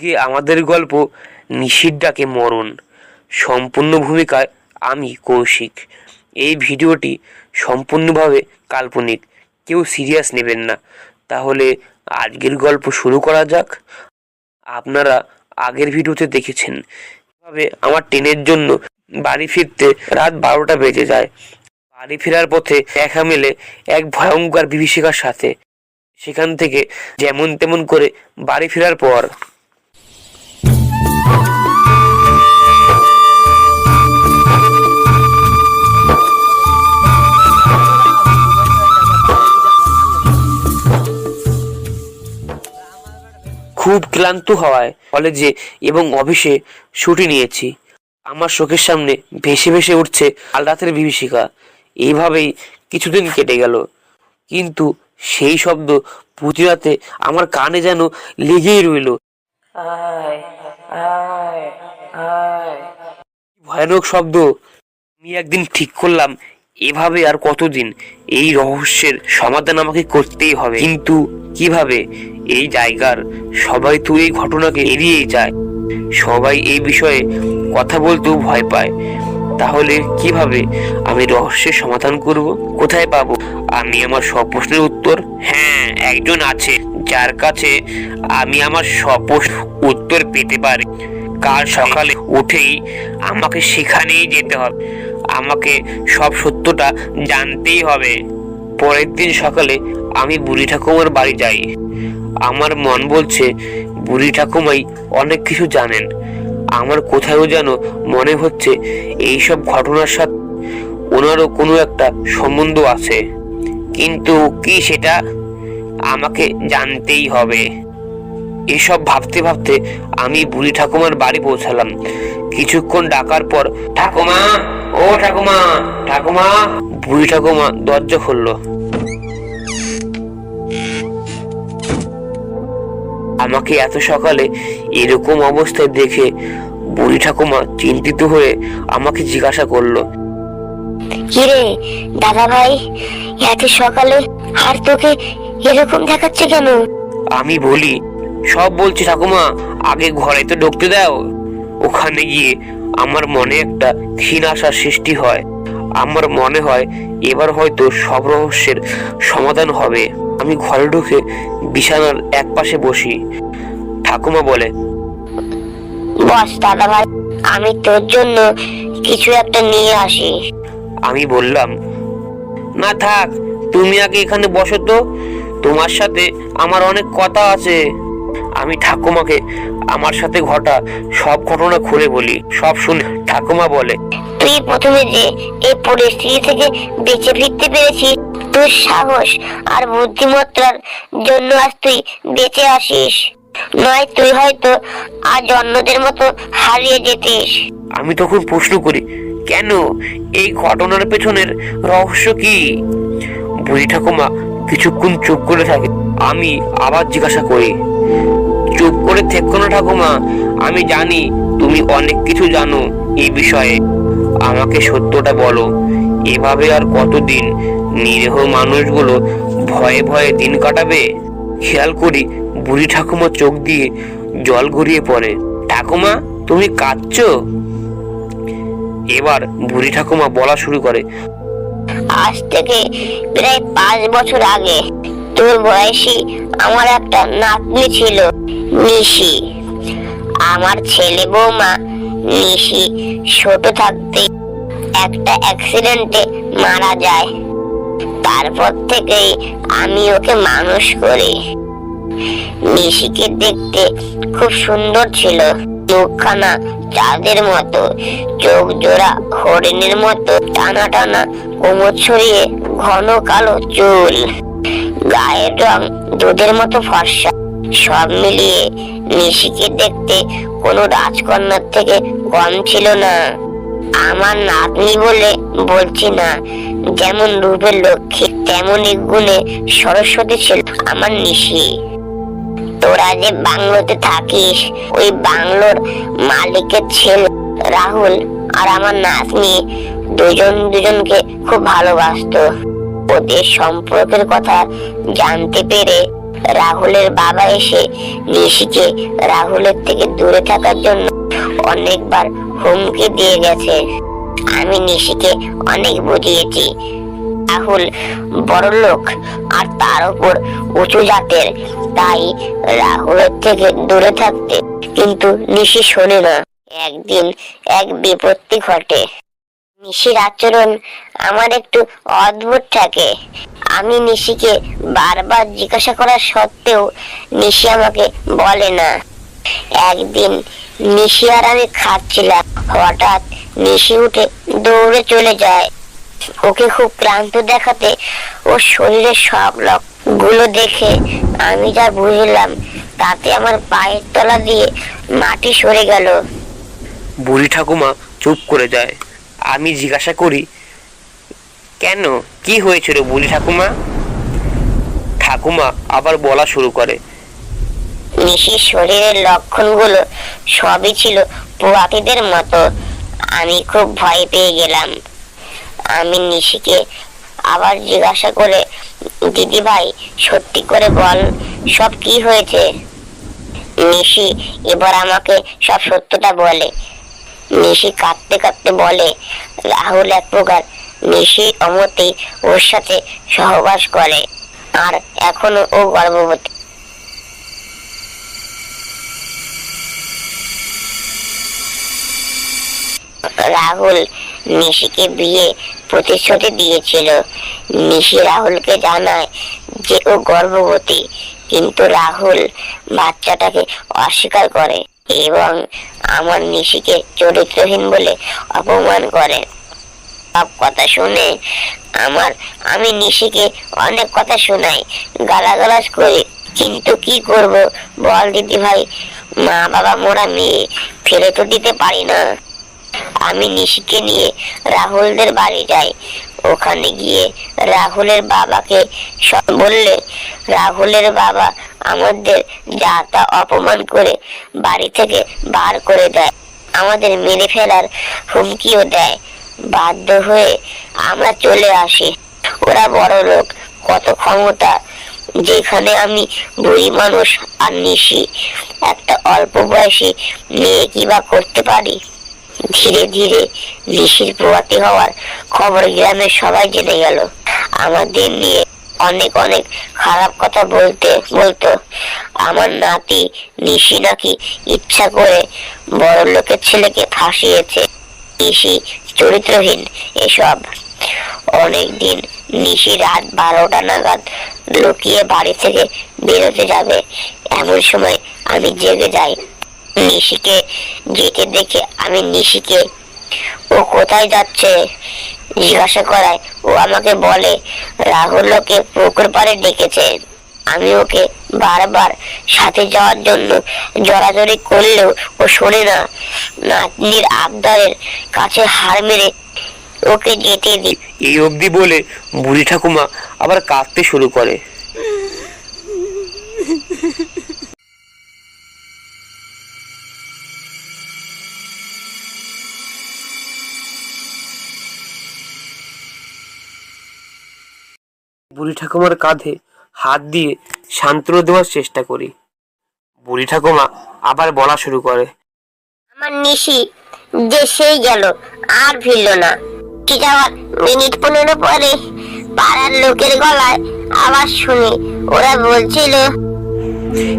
আজকে আমাদের গল্প নিষিদ্ধাকে মরণ। সম্পূর্ণ ভূমিকায় আমি কৌশিক। এই ভিডিওটি সম্পূর্ণভাবে কাল্পনিক। কেউ সিরিয়াস নেবেন না। তাহলে আজকের গল্প শুরু করা যাক। আপনারা আগের ভিডিওতে দেখেছেন এভাবে আমার ট্রেনের জন্য বাড়ি ফিরতে রাত বারোটা বেজে যায়। বাড়ি ফেরার পথে দেখা মেলে এক ভয়ঙ্কর বিভীষিকার সাথে। সেখান থেকে যেমন তেমন করে বাড়ি ফেরার পর ক্লান্ত হওয়ায় কলেজে এবং অফিসে ছুটি নিয়েছি। আমার চোখের সামনে ভেসে ভেসে উঠছে কাল রাতের বিভীষিকা। এইভাবেই কিছুদিন কেটে গেল। কিন্তু সেই শব্দ প্রতি রাতে আমার কানে যেন লেগেই রইল। ভয়ানক শব্দ। আমি একদিন ঠিক করলাম এভাবে আর কতদিন? এই রহস্যের সমাধান আমাকে করতেই হবে। কিন্তু কীভাবে? এই জায়গার সবাই তো এই ঘটনাকে এড়িয়েই যায়। সবাই এই বিষয়ে কথা বলতেও ভয় পায়। তাহলে কীভাবে আমি রহস্যের সমাধান করব? কোথায় পাবো? আমি আমার সব প্রশ্নের উত্তর? হ্যাঁ একজন আছে, যার কাছে আমি আমার সব উত্তর পেতে পারি। কাল সকালে উঠেই আমাকে সেখানেই যেতে হবে। আমাকে সব সত্যটা জানতেই হবে। পরের দিন সকালে আমি বুড়ি ঠাকুমার বাড়ি যাই। আমার মন বলছে, বুড়ি ঠাকুমাই অনেক কিছু জানেন। আমার কোথায়ও যেন মনে হচ্ছে এই সব ঘটনার সাথে ওনারও কোনো একটা সম্বন্ধ আছে। কিন্তু কি সেটা আমাকে জানতেই হবে। এসব ভাবতে ভাবতে আমি বুড়ি ঠাকুমার বাড়ি পৌঁছালাম। কিছুক্ষণ ডাকার পর ঠাকুমা ও ঠাকুমা ঠাকুমা! বুড়ি ঠাকুমা দরজা খুললো। আমাকে এত সকালে এরকম অবস্থায় দেখে বুড়ি ঠাকুমা চিন্তিত হয়ে আমাকে জিজ্ঞাসা করল কিরে দাদা ভাই এত সকালে আর তোকে এরকম দেখাচ্ছে কেন? আমি বলি সব বলছি ঠাকুমা আগে ঘরে তো ঢুকতে দাও। ওখানে গিয়ে আমার মনে একটা ক্ষীণ আশার সৃষ্টি হয়। আমার মনে হয় এবার হয়তো সব রহস্যের সমাধান হবে। আমি ঘরে ঢুকে বিছানার এক পাশে বসি। ঠাকুমা বলে বস দাদা ভাই আমি তোর জন্য কিছু একটা নিয়ে আসি। আমি বললাম না থাক তুমি আগে এখানে বসো তো। তোমার সাথে আমার অনেক কথা আছে। আমি ঠাকুমাকে আমার সাথে ঘটা সব ঘটনা খুলে বলি সব শুনে ঠাকুমা বলে তুই প্রথমে যে এই পরিস্থিতি থেকে বেঁচে ফিরতে পেরেছিস তোর সাহস আর বুদ্ধিমত্তার জন্য আজ তুই বেঁচে আসিস। নয় তুই হয়তো আজ অন্যদের মতো হারিয়ে যেতিস। আমি তখন প্রশ্ন করি কেন? এই ঘটনার পেছনের রহস্য কি? বুড়ি ঠাকুমা কিছুক্ষণ চুপ করে থাকে আমি আবার জিজ্ঞাসা করি চুপ করে থেকো না ঠাকুমা। আমি জানি তুমি অনেক কিছু জানো এই বিষয়ে। আমাকে সত্যটা বলো। এভাবে আর কতদিন নিরীহ মানুষগুলো ভয়ে ভয়ে দিন কাটাবে? খেয়াল করি বুড়ি ঠাকুমা চোখ দিয়ে জল গড়িয়ে পড়ে। ঠাকুমা, তুমি কাঁদছো? এবার বুড়ি ঠাকুমা বলা শুরু করে। আজ থেকে প্রায় পাঁচ বছর আগে তোর বয়সী আমার একটা নাতনি ছিল। নিশি। আমার ছেলে বৌমা নিশি ছোট থাকতে একটা অ্যাক্সিডেন্টে মারা যায়। তারপর থেকেই আমি ওকে মানুষ করি। নিশিকে দেখতে খুব সুন্দর ছিল। মুখখানা চাঁদের মতো, চোখ জোড়া হরিণের মতো, টানা টানা কোমর ছড়িয়ে ঘন কালো চুল। গায়ের রং দুধের মতো ফর্সা। সব মিলিয়ে নিশিকে দেখতে কোনো রাজকন্যার থেকে কম ছিল না। আমার নাতনি বলে বলছি না, যেমন রূপের লক্ষ্মী তেমনই গুণে সরস্বতী ছিল আমার নিশি। তোরা যে বাংলোতে থাকিস, ওই বাংলোর মালিকের ছেলে রাহুল আর আমার নাতনি দুজন দুজনকে খুব ভালোবাসতো। ওদের সম্পর্কের কথা জানতে পেরে রাহুলের বাবা এসে নিশিকে রাহুলের থেকে দূরে থাকার জন্য অনেকবার হুমকি দিয়ে গেছে। আমি নিশিকে অনেক বুঝিয়েছি। রাহুল বড় লোক আর তার উপর উঁচু জাতের, তাই রাহুলের থেকে দূরে থাকতে কিন্তু নিশি শোনে না। একদিন এক বিপত্তি ঘটে। নিশির আচরণ আমার একটু অদ্ভুত থাকে। আমি নিশিকে বারবার জিজ্ঞাসা করার সত্ত্বেও নিশি আমাকে বলে না। একদিন নিশি আর আমি খাচ্ছিলাম। হঠাৎ নিশি উঠে দৌড়ে চলে যায়। ওকে খুব ক্লান্ত দেখাতে ওর শরীরের সব লকগুলো দেখে আমি যা বুঝলাম তাতে আমার পায়ের তলা দিয়ে মাটি সরে গেল। বুড়ি ঠাকুমা চুপ করে যায়। আমি জিজ্ঞাসা করি কেন? কি হয়েছিল বুড়ি ঠাকুমা? ঠাকুমা আবার বলা শুরু করে। নিশির শরীরের লক্ষণগুলো সবই ছিল পুয়াতিদের মতো। আমি খুব ভয় পেয়ে গেলাম। আমি নিশিকে আবার জিজ্ঞাসা করে, দিদি ভাই, সত্যি করে বল, সব কি হয়েছে? নিশি এবার আমাকে সব সত্যটা বলে। নিশি কাঁদতে কাঁদতে বলে, রাহুল এক প্রকার নিশি অমতে ওর সাথে সহবাস করে, আর এখনও ও গর্ভবতী। রাহুল নিশিকে বিয়ে প্রতিশ্রুতি দিয়েছিল। নিশি রাহুলকে জানায় যে ও গর্ভবতী, কিন্তু রাহুল বাচ্চাটাকে অস্বীকার করে এবং আমার নিশিকে চরিত্রহীন বলে অপমান করে। সব কথা শুনে আমার, আমি নিশিকে অনেক কথা শোনাই গালাগালাজ করি। কিন্তু কি করব বল দিদি ভাই, মা বাবা মোরা মেয়ে, ফেলে তো দিতে পারি না। আমি নিশিকে নিয়ে রাহুলদের বাড়ি যাই। ওখানে গিয়ে রাহুলের বাবাকে সব বললে, রাহুলের বাবা আমাদের যা তা অপমান করে বাড়ি থেকে বার করে দেয়। আমাদের মেরে ফেলার হুমকিও দেয়। বাধ্য হয়ে আমরা চলে আসি। ওরা বড় লোক, কত ক্ষমতা। যেখানে আমি বুড়ি মানুষ আর নিশি। একটা অল্প বয়সী মেয়ে কি বা করতে পারি? ধীরে ধীরে নিশির প্রভাতি হওয়ার খবর গ্রামের সবাই জেনে গেল। আমাদের নিয়ে অনেক অনেক খারাপ কথা বলতে বলতো। আমার নাতি নিশি নাকি ইচ্ছা করে বড় লোকের ছেলেকে ফাঁসিয়েছে। নিশি চরিত্রহীন এসব। অনেকদিন নিশি রাত বারোটা নাগাদ লুকিয়ে বাড়ি থেকে বেরোতে যাবে। এমন সময় আমি জেগে যাই। নিশিকে যেতে দেখে আমি নিশিকে, ও কোথায় যাচ্ছে? জিজ্ঞাসা করায়। ও আমাকে বলে, রাহুল ওকে পুকুর পাড়ে ডেকেছে। আমি ওকে বারবার সাথে যাওয়ার জন্য জড়াজড়ি করলেও ও শোনে না। নাতনির আবদারের কাছে হার মেরে ওকে যেতে দিই এই অবধি বলে বুড়ি ঠাকুমা আবার কাঁদতে শুরু করে। বুড়ি ঠাকুমার কাঁধে হাত দিয়ে সান্ত্বনা দেওয়ার চেষ্টা করি। বুড়ি ঠাকুমা আবার বলা শুরু করে। আমার নিশি যে সেই গেল আর ফিরল না। কি যাওয়ার? মিনিট পনেরো পরে পাড়ার লোকের গলায় আবার শুনি ওরা বলছিল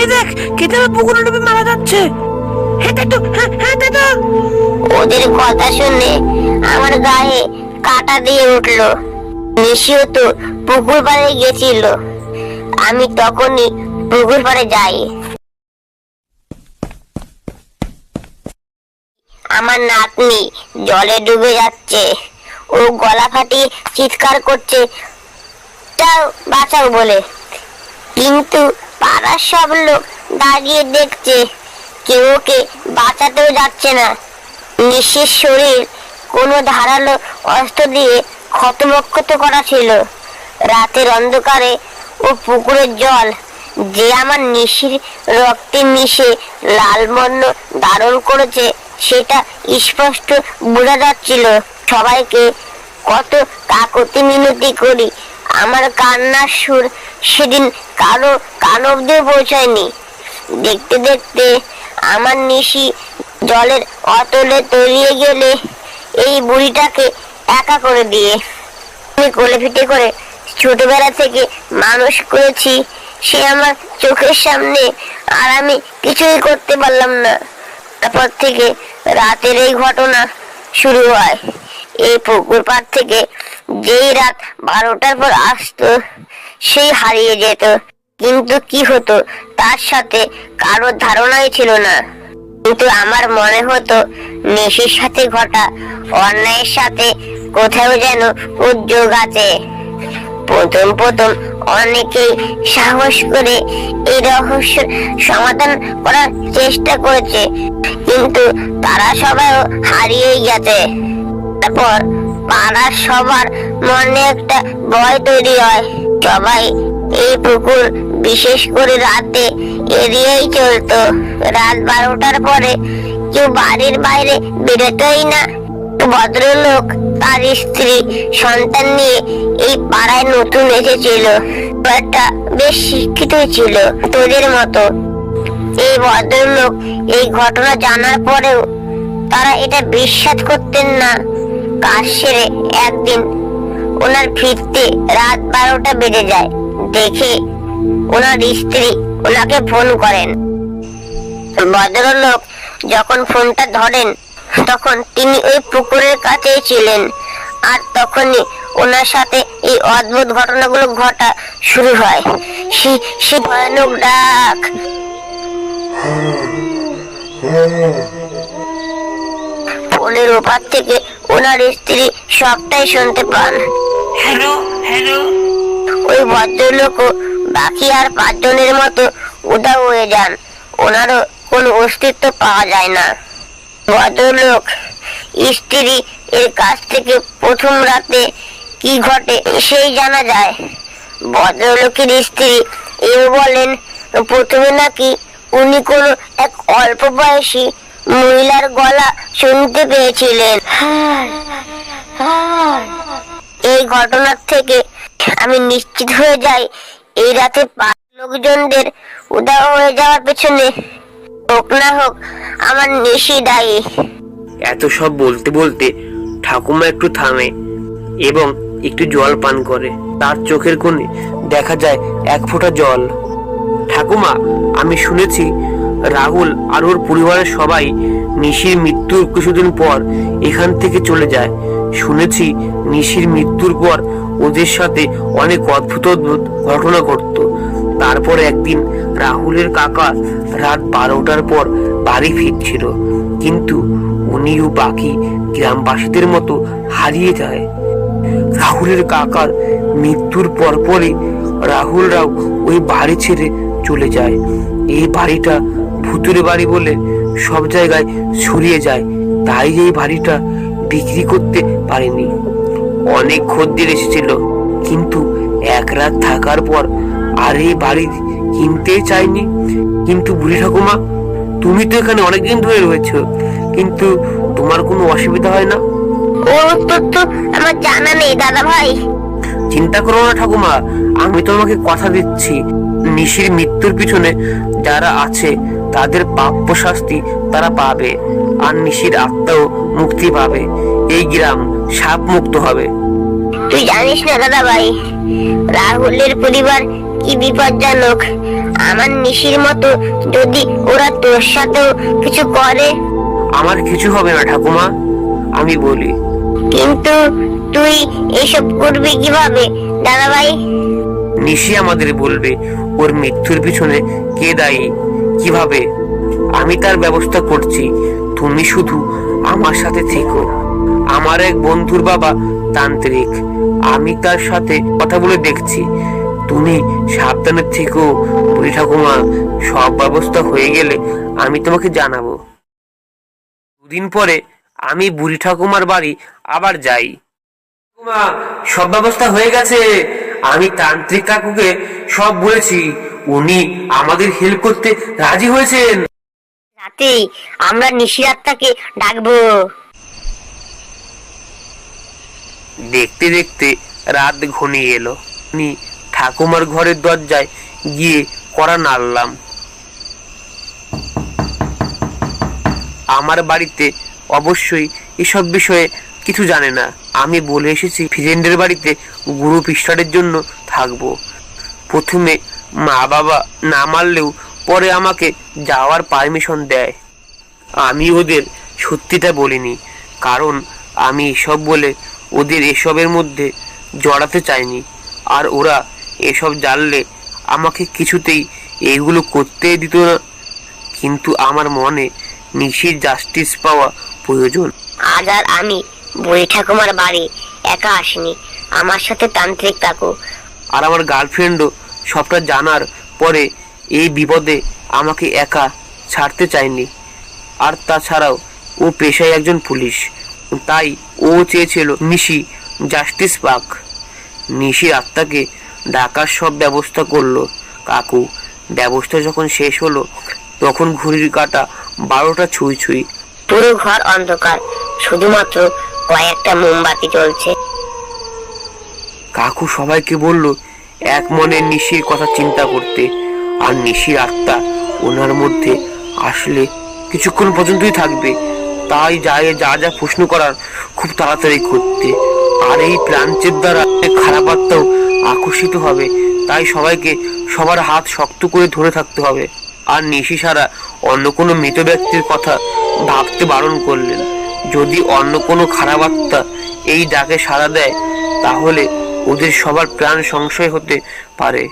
এ দেখ কেতাবে পুকুরে ডুবে মারা যাচ্ছে। তো তো ওদের কথা শুনে আমার গায়ে কাটা দিয়ে উঠল। নিশিও তো পুকুর পাড়ে গেছিল। আমি তখনই পুকুর পাড়ে যাই। আমার নাতনি জলে ডুবে যাচ্ছে। ও গলা ফাটিয়ে চিৎকার করছে চাও বাঁচাও বলে। কিন্তু পাড়ার সব লোক দাঁড়িয়ে দেখছে, কেউ ওকে বাঁচাতেও যাচ্ছে না। নিঃশেষ শরীর কোনো ধারালো অস্ত্র দিয়ে ক্ষতমক্ষত করা ছিল। রাতের অন্ধকারে ও পুকুরের জল, যে আমার নিশির রক্তে মিশে লাল বর্ণ ধারণ করেছে, সেটা স্পষ্ট বোঝা যাচ্ছিল। সবাইকে কত কাকতি মিনতি করি, আমার কান্নার সুর সেদিন কারও কান অব্দিও পৌঁছায়নি। দেখতে দেখতে আমার নিশি জলের অতলে তলিয়ে গেলে এই বুড়িটাকে একা করে দিয়ে। কোলে ফিটে করে ছোটবেলা থেকে মানুষ করেছি, সে আমার চোখের সামনে আর আমি কিছুই করতে পারলাম না। তারপর থেকে রাতের এই ঘটনা শুরু হয়। এই পুকুর পাড় থেকে যেই রাত বারোটার পর আসতো, সেই হারিয়ে যেত। কিন্তু কি হতো, তার সাথে কারও ধারণাই ছিল না। কিন্তু আমার মনে হতো, নেশির সাথে ঘটা অন্যায়ের সাথে কোথাও যেন উদ্যোগ আছে। প্রথম প্রথম অনেকেই সাহস করে এই রহস্য সমাধান করার চেষ্টা করেছে। কিন্তু তারা সবাই হারিয়েই গেছে। তারপর পাড়ার সবার মনে একটা ভয় তৈরি হয়। সবাই এই পুকুর বিশেষ করে রাতে এড়িয়েই চলতো। রাত বারোটার পরে কেউ বাড়ির বাইরে বেরোতোই না ভদ্রলোক তার স্ত্রী সন্তান নিয়ে এই পাড়ায় নতুন এসেছিল। একটা বেশ শিক্ষিত ছিল তোদের মতো। এই ভদ্রলোক এই ঘটনা জানার পরেও তারা এটা বিশ্বাস করতেন না। কাজ সেরে একদিন ওনার ফিরতে রাত বারোটা বেজে যায়। দেখে ওনার স্ত্রী ওনাকে ফোন করেন। ভদ্রলোক যখন ফোনটা ধরেন তখন তিনি ওই পুকুরের কাছেই ছিলেন। আর তখনই ওনার সাথে এই অদ্ভুত ঘটনাগুলো ঘটা শুরু হয়। সে সে ভয়ানক ডাক। ফোনের ওপার থেকে ওনার স্ত্রী সবটাই শুনতে পান। Hello hello. ওই ভদ্রলোকও বাকি আর পাঁচজনের মতো উদাও হয়ে যান। ওনারও কোনো অস্তিত্ব পাওয়া যায় না। ভদ্রলোক স্ত্রী এর কাছ থেকে প্রথম রাতে কি ঘটে সেই জানা যায়। ভদ্রলোকের স্ত্রী এও বলেন প্রথমে নাকি উনি কোনো এক অল্প বয়সী মহিলার গলা শুনতে পেয়েছিলেন। এই ঘটনার থেকে আমি নিশ্চিত হয়ে যাই এই রাতে পাঁচ লোকজনদের উদাহ হয়ে যাওয়ার পেছনে হোক না হোক, আমার নেশি দায়ী। এত সব বলতে বলতে ঠাকুমা একটু থামে এবং একটু জল পান করে। তার চোখের কোণে দেখা যায় এক ফোঁটা জল। ঠাকুমা, আমি শুনেছি রাহুল আর ওর পরিবারের সবাই নিশির মৃত্যুর কিছুদিন পর এখান থেকে চলে যায়। শুনেছি নিশির মৃত্যুর পর ওদের সাথে অনেক অদ্ভুত অদ্ভুত ঘটনা ঘটতো। তারপর একদিন রাহুলের কাকা রাত বারোটার পর বাড়ি ফিরছিল। কিন্তু উনিও বাকি গ্রামবাসীদের মতো হারিয়ে যায়। রাহুলের কাকার মৃত্যুর পরপরই রাহুলরাও ওই বাড়ি ছেড়ে চলে যায়। এই বাড়িটা ভুতুরে বাড়ি বলে সব জায়গায় ছড়িয়ে যায়। তাই এই বাড়িটা বিক্রি করতে পারেনি। অনেক খদ্দের এসেছিল। কিন্তু এক রাত থাকার পর আর এই বাড়ি কিনতে চাইনি। কিন্তু বুড়ি ঠাকুমা তুমি তো এখানে অনেকদিন ধরে রয়েছো কিন্তু তোমার কোনো অসুবিধা হয় না? ও উত্তর তো আমার জানা নেই দাদা ভাই চিন্তা করো না ঠাকুমা আমি তোমাকে কথা দিচ্ছি। নিশির মৃত্যুর পিছনে যারা আছে তাদের প্রাপ্য শাস্তি তারা পাবে আর নিশির আত্মাও মুক্তি পাবে। এই গ্রাম সাপ মুক্ত হবে। তুই জানিস না দাদা ভাই রাহুলের পরিবার কি বিপজ্জনক? আমার নিশির মতো যদি ওরা তোর সাথেও কিছু করে? আমার কিছু হবে না ঠাকুমা আমি বলি। কিন্তু তুই এসব করবি কীভাবে দাদা ভাই নিশি আমাদের বলবে ওর মৃত্যুর পিছনে কে দায়ী কীভাবে? আমি তার ব্যবস্থা করছি তুমি শুধু আমার সাথে থেকো। আমার এক বন্ধুর বাবা তান্ত্রিক আমি তার সাথে কথা বলে দেখছি। তুমি সাবধানে থেকো বুড়ি ঠাকুমা। সব ব্যবস্থা হয়ে গেলে আমি তোমাকে জানাব। দুদিন পরে আমি বুড়ি ঠাকুমার বাড়ি আবার যাই। ঠাকুমা সব ব্যবস্থা হয়ে গেছে। আমি তান্ত্রিক কাকুকে সব বলেছি। উনি আমাদের হেল্প করতে রাজি হয়েছেন। রাতে আমরা নিশির আত্মাকে ডাকবো। দেখতে দেখতে রাত ঘনিয়ে এলো। উনি ঠাকুমার ঘরের দরজায় গিয়ে কড়া নাড়লাম। আমার বাড়িতে অবশ্যই এসব বিষয়ে কিছু জানে না। আমি বলে এসেছি ফ্রেন্ডের বাড়িতে গুরু স্টারের জন্য থাকব। প্রথমে মা বাবা না মারলেও পরে আমাকে যাওয়ার পারমিশন দেয়। আমি ওদের সত্যিটা বলিনি, কারণ আমি এসব বলে ওদের এসবের মধ্যে জড়াতে চাইনি। আর ওরা এসব জানলে আমাকে কিছুতেই এগুলো করতেই দিত না। কিন্তু আমার মনে নিশির জাস্টিস পাওয়া প্রয়োজন। আজ আর আমি বুড়ি ঠাকুমার বাড়ি একা আসিনি। আমার সাথে তান্ত্রিক কাকু। আর আমার গার্লফ্রেন্ডও সবটা জানার পরে এই বিপদে আমাকে একা ছাড়তে চায়নি। আর তাছাড়াও ও পেশায় একজন পুলিশ। তাই ও চেয়েছিল নিশি জাস্টিস পাক। নিশির আত্মাকে ডাকার সব ব্যবস্থা করল। কাকু ব্যবস্থা যখন শেষ হলো তখন ঘড়ির কাটা বারোটা ছুঁই ছুঁই। পুরো ঘর অন্ধকার শুধুমাত্র কয়েকটা মোমবাতি জ্বলছে। কাকু সবাইকে বলল এক মনে নিশির কথা চিন্তা করতে। আর নিশির আত্মা ওনার মধ্যে আসলে কিছুক্ষণ পর্যন্তই থাকবে। তাই যায় যা যা প্রশ্ন করার খুব তাড়াতাড়ি করতে। আর এই প্ল্যানচের দ্বারা খারাপ আত্মাও আকর্ষিত হবে। তাই সবাইকে সবার হাত শক্ত করে ধরে থাকতে হবে। আর নিশি সারা অন্য কোনো মৃত ব্যক্তির কথা ভাবতে বারণ করলেন। যদি অন্য কোনো খারাপ আত্মা এই ডাকে সাড়া দেয়, তাহলে ওদের সবার প্রাণ সংশয় হতে পারে।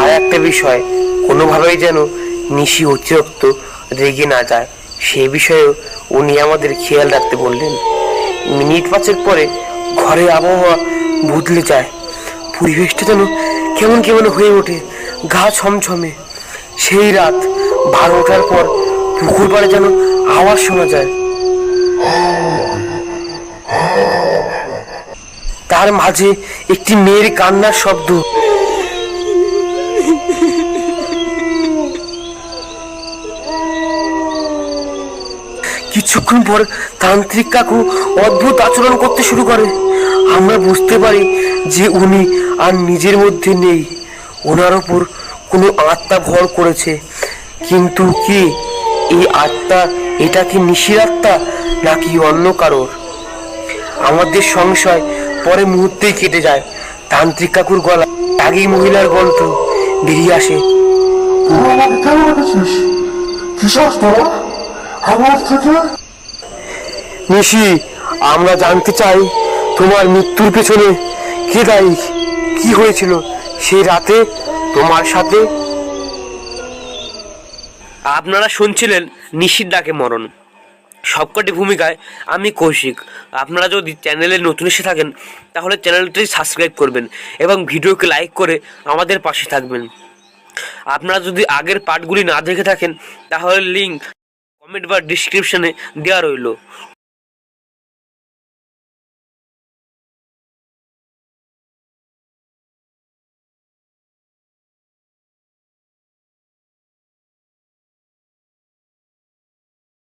আর একটা বিষয়, কোনোভাবেই যেন নিশি অতিরিক্ত রেগে না যায়। সে বিষয়েও উনি আমাদের খেয়াল রাখতে বললেন। মিনিট পাঁচের পরে ঘরে আবহাওয়া বদলে যায়। পরিবেশটা যেন কেমন কেমন হয়ে ওঠে, গা ছমছমে। সেই রাত বারোটার পর পুকুর পাড়ে যেন আওয়াজ শোনা যায়। তার মাঝে একটি মেয়ের কান্নার শব্দ। কিছুক্ষণ পর তান্ত্রিক কাকু অদ্ভুত আচরণ করতে শুরু করে। আমরা বুঝতে পারি যে উনি আর নিজের মধ্যে নেই। ওনার ওপর কোনো আত্মা ভর করেছে। কিন্তু কি? এই আত্মা এটা কি নিশির আত্মা নাকি অন্য কারোর? আমাদের সংশয় পরে মুহূর্তেই কেটে যায়। তান্ত্রিক কাকুর গলা আগেই মহিলার গল্প বেরিয়ে আসে। আমার থেকে নিশি, আমরা জানতে চাই তোমার মৃত্যুর পেছনে কে দায়ী, কি হয়েছিল সেই রাতে তোমার সাথে? আপনারা শুনছিলেন নিশির ডাকে মরণ। সবকটি ভূমিকায় আমি কৌশিক। আপনারা যদি চ্যানেলে নতুন এসে থাকেন, তাহলে চ্যানেলটি সাবস্ক্রাইব করবেন এবং ভিডিওকে লাইক করে আমাদের পাশে থাকবেন। আপনারা যদি আগের পার্টগুলি না দেখে থাকেন, তাহলে লিঙ্ক কমেন্ট বা ডিসক্রিপশানে দেওয়া রইল।